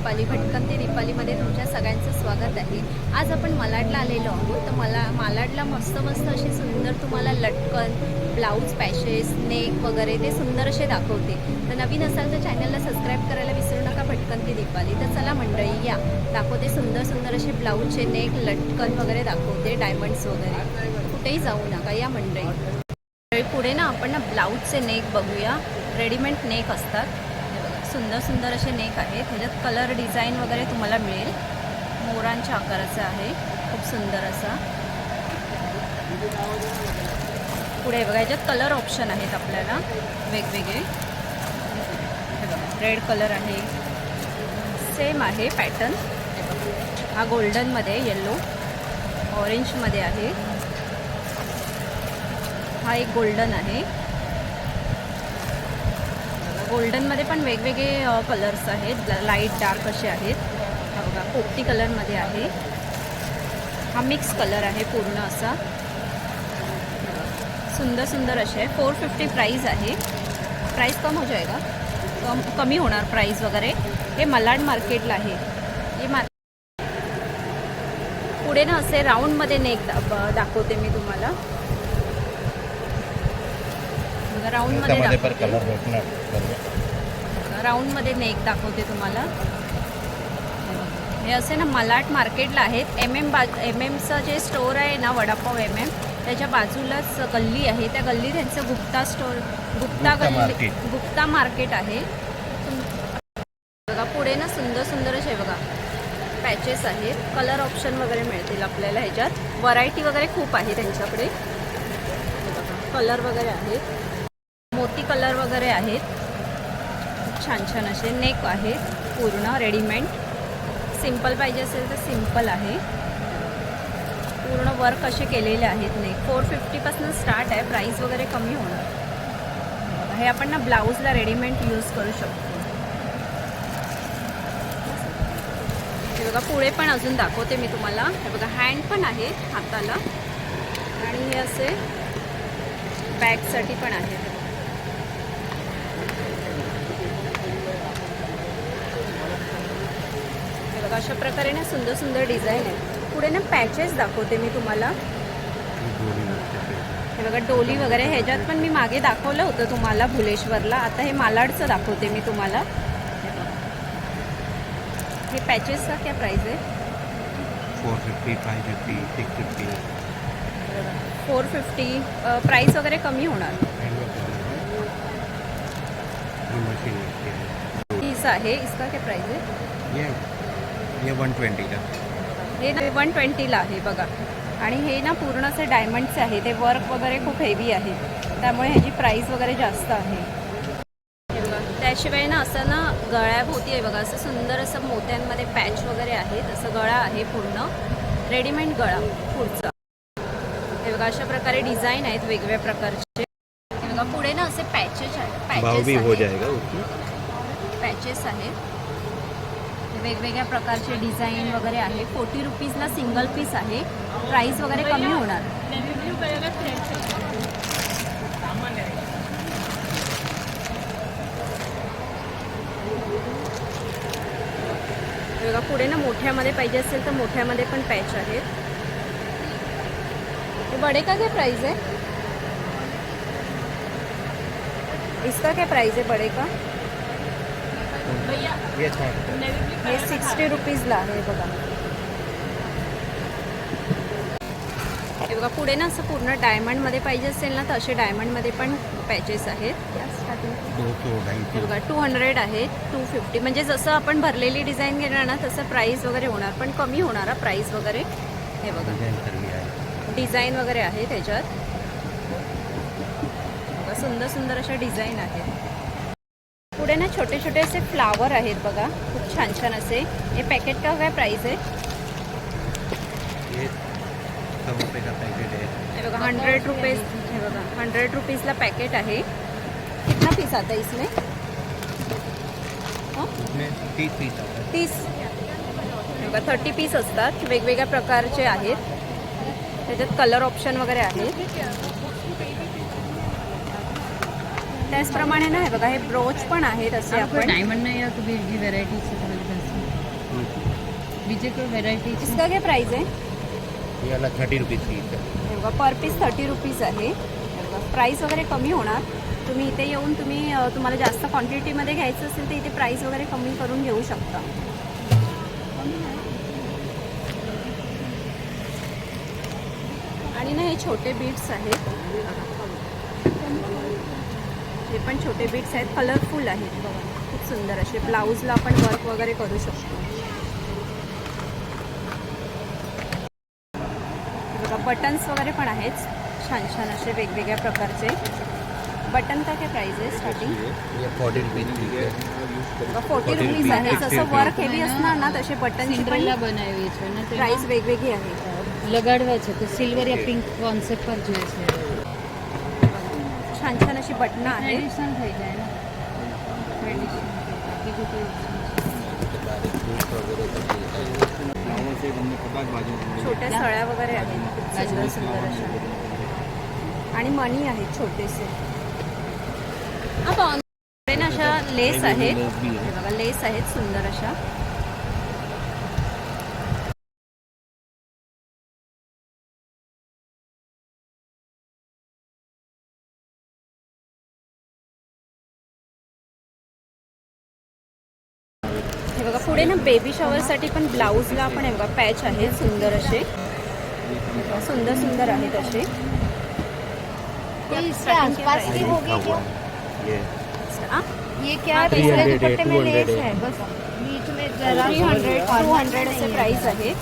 दीपाली भटकंती दीपालीमध्ये तुमच्या सगळ्यांचं स्वागत आहे. आज आपण मलाडला आलेलो आहोत. तर मला मालाडला मस्त मस्त असे सुंदर तुम्हाला लटकन ब्लाऊज पॅशेस नेक वगैरे ते सुंदर असे दाखवते. तर नवीन असाल तर चॅनलला सबस्क्राईब करायला विसरू नका भटकंती दीपाली तर चला मंडळी या. दाखवते सुंदर सुंदर असे ब्लाऊजचे नेक लटकन वगैरे दाखवते डायमंड्स वगैरे. कुठेही जाऊ नका या मंडळी. पुढे ना आपण ना ब्लाऊजचे नेक बघूया. रेडीमेड नेक असतात. सुंदर सुंदर असे नेक आहेत. ह्याच्यात कलर डिझाईन वगैरे तुम्हाला मिळेल. मोरांच्या आकाराचं आहे. खूप सुंदर असा. पुढे बघा ह्याच्यात कलर ऑप्शन आहेत आपल्याला. वेगवेगळे. रेड कलर आहे. सेम आहे पॅटर्न हा गोल्डनमध्ये येल्लो ऑरेंजमध्ये आहे. हा एक गोल्डन आहे. गोल्डनमध्ये पण वेगवेगळे कलर्स आहेत. लाइट डार्क असे आहेत. हा बघा पोपटी कलरमध्ये आहे. हा मिक्स कलर आहे पूर्ण असा. सुंदर सुंदर असे. आहे फोर फिफ्टी प्राईज आहे. प्राईस कम हो जाएगा. कम कमी होणार प्राईस वगैरे. हे मलाड मार्केटला आहे. हे मा पुढे ना असे राऊंडमध्ये नेक दा दाखवते मी तुम्हाला. राऊंडमध्ये पण कलर भेटणार. राऊंडमध्ये नेक दाखवते तुम्हाला. हे असे ना मलाट मार्केटला आहेत. एम एम बा एम एमचं जे स्टोर आहे ना वडापाव एम एम त्याच्या बाजूलाच गल्ली आहे. त्या गल्ली त्यांचं गुप्ता स्टोर गुप्ता गल्ली. गुप्ता मार्केट आहे. बघा पुढे ना सुंदर सुंदर असे बघा पॅचेस आहेत. कलर ऑप्शन वगैरे मिळतील आपल्याला ह्याच्यात. व्हरायटी वगैरे खूप आहे त्यांच्याकडे. कलर वगैरे आहेत. वगैरे आहेत. खूप छान छान असे नेक आहेत. पूर्ण रेडीमेड. सिंपल पाहिजे असेल तर सिंपल आहे. पूर्ण वर्क असे केलेले आहेत नेक. फोर फिफ्टीपासून स्टार्ट आहे. प्राईस वगैरे कमी होणार. हे आपण ना ब्लाऊजला रेडीमेड यूज करू शकतो. हे बघा पुढे पण अजून दाखवते मी तुम्हाला. हे बघा हँड पण आहे हाताला. आणि हे असे बॅगसाठी पण आहे हे बघा अशा प्रकारे ना सुंदर सुंदर डिझाईन आहे पुढे ना पॅचेस दाखवते मी तुम्हाला. हे बघा डोली वगैरे ह्याच्यात पण मी मागे दाखवलं होतं तुम्हाला भुलेश्वरला. आता हे मालाडचं दाखवते मी तुम्हाला. हे पॅचेसचा काय प्राईस आहे? Four fifty five fifty six fifty four fifty price वगैरे कमी होणार. तीस आहे. इसका काय प्राईस आहे? ये ये वन ट्वेंटी का हे ना वन ट्वेंटीला आहे बघा. आणि हे ना पूर्ण असे डायमंडचे आहे. ते वर्क वगैरे खूप हेवी आहे. त्यामुळे ह्याची प्राईस वगैरे जास्त आहे. हे बघा त्याशिवाय ना असं ना गळ्याभोवती आहे बघा. असं सुंदर असं मोत्यांमध्ये पॅच वगैरे आहेत. असं गळा आहे पूर्ण. रेडीमेड गळा पुढचा. हे बघा अशा प्रकारे डिझाईन आहेत वेगवेगळ्या प्रकारचे. हे बघा पुढे ना असे पॅचेस हो पॅचेस पॅचेस आहेत. हे वेगवेगळ्या प्रकारचे डिझाईन वगैरे आहे. फोर्टी रुपीजला सिंगल पीस आहे. प्राईस वगैरे कमी होणार. बघा पुढे ना मोठ्यामध्ये पाहिजे असेल तर मोठ्यामध्ये पण पॅच आहेत बडे का काय प्राईज आहे? इसका काय प्राईज आहे बड़े का? हे सिक्स्टी रुपीजला आहे बघा. हे बघा पुढे ना असं पूर्ण डायमंडमध्ये पाहिजे असेल ना तर असे डायमंडमध्ये पण पॅचेस आहेत. हे बघा टू हंड्रेड आहे टू फिफ्टी म्हणजे जसं आपण भरलेली डिझाईन घेणार ना तसं प्राईस वगैरे होणार पण कमी होणार हा प्राईस वगैरे. हे बघा. है डिझाईन वगैरे आहे त्याच्यात. बघा, सुंदर सुंदर अशा डिझाईन आहेत. पुढे ना छोटे छोटे असे फ्लावर आहेत बघा. खूप छान छान असे. हे पॅकेट का काय प्राईस आहे? है बघा हंड्रेड रुपीज हे बघा हंड्रेड रुपीजला पॅकेट आहे. कितना पीस आता है? इसमें हं? तीस पीस आता है. तीस. बघा थर्टी पीस असतात. वेगवेगळ्या प्रकारचे आहेत. त्याच्यात कलर ऑप्शन वगैरे आहेत त्याचप्रमाणे नाही बघा हे ब्रोच पण आहेत असे आपण. डायमंड नाही आहे तुम्ही जी व्हरायटी बीजे कोई व्हरायटी इसका काय प्राइस आहे? याला थर्टी रुपीज बघा पर पीस थर्टी रुपीज आहे. प्राईस वगैरे कमी होणार. तुम्ही इथे येऊन तुम्ही तुम्हाला जास्त क्वांटिटीमध्ये घ्यायचं असेल तर इथे प्राईस वगैरे कमी करून घेऊ शकता. आणि ना हे छोटे बीट्स आहेत. हे पण छोटे बीट्स आहेत कलरफुल आहेत बघा खूप सुंदर असे ब्लाऊजला आपण वर्क वगैरे करू शकतो बघा बटन्स वगैरे पण आहेत छान छान असे वेगवेगळ्या प्रकारचे बटन काय काय प्राईस आहे स्टार्टिंग ये फोर्टी रुपीज़ की है फोर्टी 40 रुपीज rupees, आहे 60 जसं rupees. वर्क हेवी असणार ना तसे बटनची સિન્ડ્રેલા पण બનાવી છે ને प्राईस તેમાં वेगवेगळी आहे લગાડવા છે તો સિલ્વર યા પિંક કોન્સેપ્ટ પર જોઈએ છે छान छान अशी बटणं आहे छोट्या सळ्या वगैरे आहेत. खूप सुंदर अशा. आणि मणी आहेत छोटेसे. अशा लेस आहेत. लेस आहेत सुंदर अशा. बेबी शॉवरसाठी पण ब्लाऊजला आपण हे बघा पॅच आहेत सुंदर असे. सुंदर सुंदर आहेत असे. इसके आसपास की होगी लिखा हुआ क्या है? ये क्या पिछले दुपट्टे में लेस है. बस बीच में जरा थ्री हंड्रेड टू हंड्रेड असे प्राईस आहे.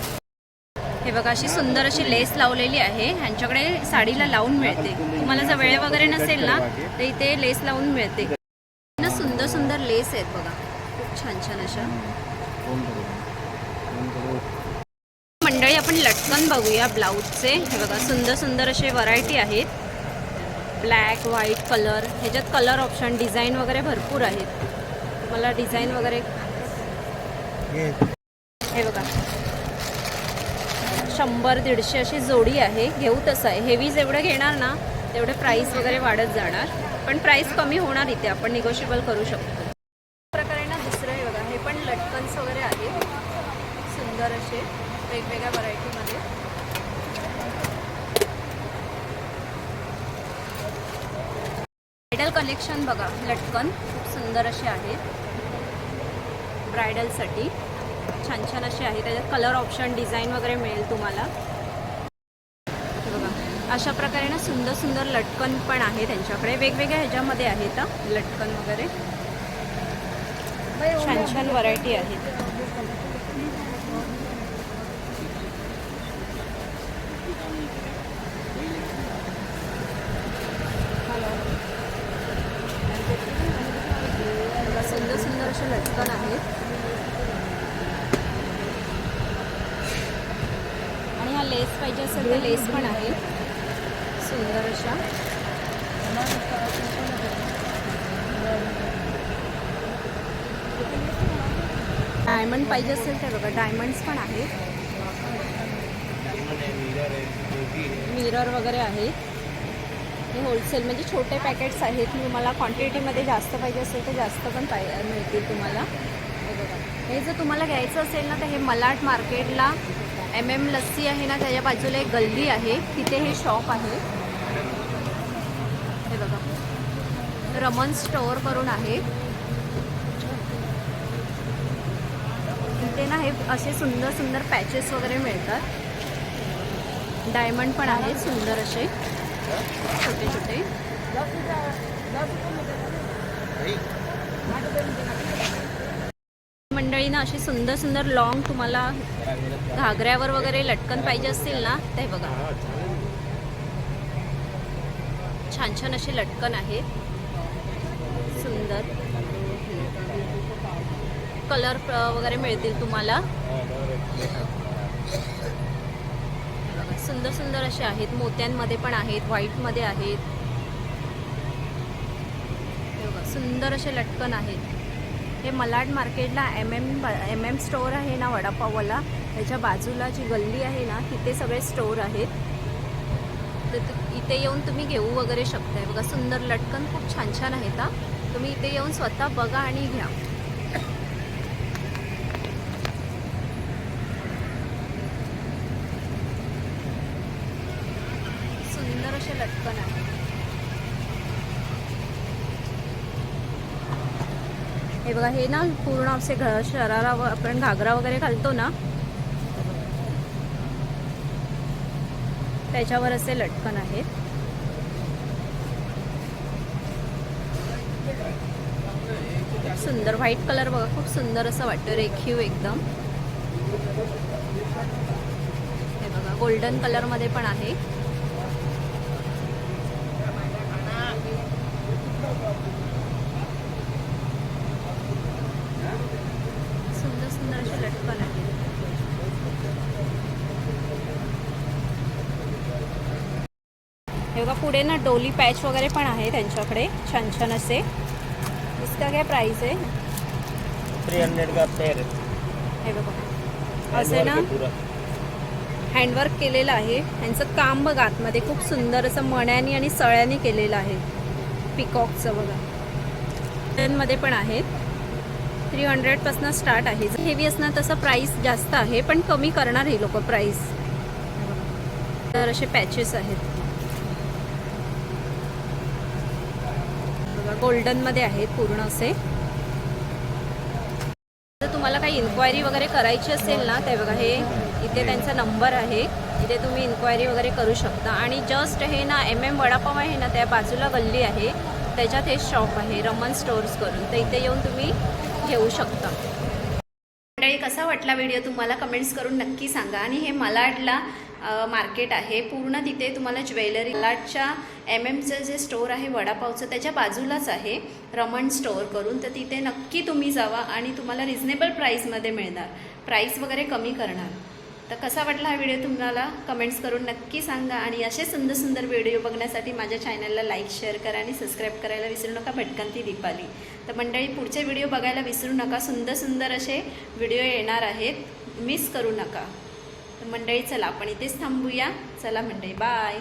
हे बघा अशी सुंदर अशी लेस लावलेली आहे. ह्यांच्याकडे साडीला लावून मिळते. तुम्हाला जर वेळ वगैरे नसेल ना तर इथे लेस लावून मिळते. ना सुंदर सुंदर लेस आहेत बघा. खूप छान छान अशा. मंडळी आपण लटकन बघूया ब्लाऊजचे. हे बघा सुंदर सुंदर असे व्हरायटी आहेत. ब्लॅक व्हाईट कलर ह्याच्यात कलर ऑप्शन डिझाईन वगैरे भरपूर आहेत. तुम्हाला डिझाईन वगैरे हे बघा. शंभर दीडशे अशी जोडी आहे. घेऊ तसं आहे. हेवी जेवढं घेणार ना तेवढे प्राईस वगैरे वाढत जाणार. पण प्राईस कमी होणार इथे. आपण निगोशिएबल करू शकतो प्रकारे ना दुसरं हे बघा हे पण लटकन्स वगैरे आहेत सुंदर असे वेगवेगळ्या व्हरायटीमध्ये. ब्रायडल कलेक्शन बघा लटकन खूप सुंदर असे आहेत ब्रायडलसाठी. छान छान असे आहेत त्याच्यात कलर ऑप्शन डिझाईन वगैरे मिळेल तुम्हाला. बघा अशा प्रकारे ना सुंदर सुंदर लटकन पण आहे त्यांच्याकडे. वेगवेगळ्या ह्याच्यामध्ये आहेत लटकन वगैरे. छान छान व्हरायटी आहेत बघा, सुंदर सुंदर असे लटकन आहेत आणि हा लेस लेस पण आहे. सुंदर अशा. डायमंड पाहिजे असेल तर बघा डायमंड्स पण आहेत. मिरर वगैरे आहेत. हे होलसेल म्हणजे छोटे पॅकेट्स आहेत. तुम्हाला क्वांटिटीमध्ये जास्त पाहिजे असेल तर जास्त पण पाय मिळतील तुम्हाला. हे जर तुम्हाला घ्यायचं असेल ना तर हे मलाट मार्केटला एम एम लस्सी आहे ना त्याच्या बाजूला एक गल्ली आहे. तिथे हे शॉप आहे. हे बघा. रमन स्टोअर करून आहे. इथे ना हे असे सुंदर सुंदर पॅचेस वगैरे मिळतात. डायमंड पण आहेत सुंदर असे. छोटे छोटे मंडळीनं अशी सुंदर सुंदर लॉंग तुम्हाला घागऱ्यावर वगैरे लटकन पाहिजे असतील ना ते बघा. छान छान असे लटकन आहेत. सुंदर. कलर वगैरे मिळतील तुम्हाला. सुंदर सुंदर असे आहेत. मोत्यांमध्ये पण आहेत व्हाईटमध्ये आहेत. सुंदर असे लटकन आहेत. हे मलाड मार्केटला M M M M store आहे ना वडापाववाला. त्याच्या बाजूला जी गल्ली आहे ना तिथे सगळे स्टोअर आहेत. तर इथे येऊन तुम्ही घेऊ वगैरे शकताय. बघा सुंदर लटकन खूप छान छान आहेत ता तुम्ही इथे येऊन स्वतः बघा आणि घ्या. सुंदर असे लटकन आहे हे बघा हे ना पूर्ण असे घ शरारा आपण घागरा वगैरे घालतो ना त्याच्यावर असे लटकन आहेत. सुंदर व्हाईट कलर बघा खूप सुंदर असं वाटतं रेखीव एकदम. हे बघा गोल्डन कलरमध्ये पण आहे सुंदर सुंदर असे लटकन आहे हे बघा पुढे ना डोली पॅच वगैरे पण आहे त्यांच्याकडे छान छान असे. इसका काय प्राइस आहे? थ्री हंड्रेड का पेयर हे बघा. असे ना पूरा. हँडवर्क केलेलं आहे. यांचं काम बघा आतमध्ये खूप सुंदर असं मण्यानी आणि सळ्यानी केलेलं आहे. पिकॉकचं बघा. मध्ये पण आहेत थ्री हंड्रेडपासून स्टार्ट आहे. हेवी असणार तसं प्राईस जास्त आहे पण कमी करणार हे लोक प्राईस तर असे पॅचेस आहेत. बघा गोल्डनमध्ये आहेत पूर्ण असे. जर तुम्हाला काही इन्क्वायरी वगैरे करायची असेल ना ते बघा हे इथे त्यांचा नंबर आहे. इथे तुम्ही इन्क्वायरी वगैरे करू शकता. आणि जस्ट हे ना एम एम वडापाव आहे ना त्या बाजूला गल्ली आहे. त्याच्यात हे शॉप आहे रमन स्टोअर्स करून. तर इथे येऊन तुम्ही घेऊ शकता. मंडळी कसा वाटला व्हिडिओ तुम्हाला कमेंट्स करून नक्की सांगा. आणि हे मला वाटला मार्केट आहे. पूर्ण तिथे तुम्हाला ज्वेलरी लाटच्या एम एमचं जे स्टोअर आहे वडापावचं त्याच्या बाजूलाच आहे रमण स्टोअर करून. तर तिथे नक्की तुम्ही जावा आणि तुम्हाला रिझनेबल प्राईसमध्ये मिळणार. प्राईस वगैरे कमी करणार. तर कसा वाटला हा व्हिडिओ तुम्हाला? कमेंट्स करून नक्की सांगा आणि असे सुंदर सुंदर व्हिडिओ बघण्यासाठी माझ्या चॅनलला लाईक शेअर करा आणि सबस्क्राईब करायला विसरू नका. भटकंती दीपाली. तर मंडळी पुढचे व्हिडिओ बघायला विसरू नका. सुंदर सुंदर असे व्हिडिओ येणार आहेत. मिस करू नका. मंडळी चला आपण इथेच थांबूया. चला मंडळी बाय